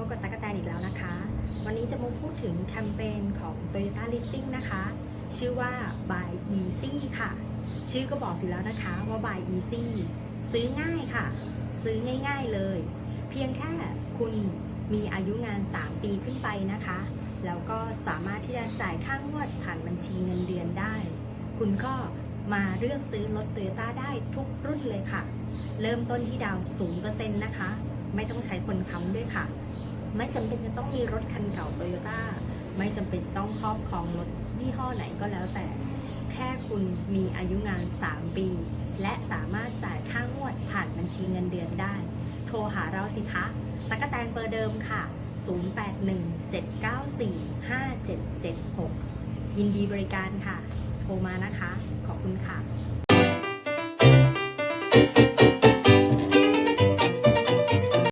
พบกับตากแตนอีกแล้วนะคะ วันนี้จะมาพูดถึงแคมเปญของ Toyota Leasing นะคะ ชื่อว่า Buy Easy ค่ะ ชื่อก็บอกอยู่แล้วนะคะว่า Buy Easy ซื้อง่ายค่ะ ซื้อง่ายๆเลย เพียงแค่คุณมีอายุงาน 3 ปีขึ้นไปนะคะ แล้วก็สามารถที่จะจ่ายค่างวดผ่านบัญชีเงินเดือนได้ คุณก็มาเลือกซื้อรถ Toyota ได้ทุกรุ่นเลยค่ะ เริ่มต้นที่ดาวน์0%นะคะ ไม่ต้องใช้คนค้ำด้วยค่ะ ไม่จำเป็นจะต้องมีรถคันเก่าโตโยต้าไม่จำเป็นจะต้องครอบครองรถยี่ห้อไหนก็แล้วแต่ แค่คุณมีอายุงาน 3 ปี และสามารถจ่ายค่างวดผ่านบัญชีเงินเดือนได้ โทรหาเราสิคะตะกะแตนเบอร์เดิมค่ะ 0817945776 ยินดีบริการค่ะ โทรมานะคะ ขอบคุณค่ะ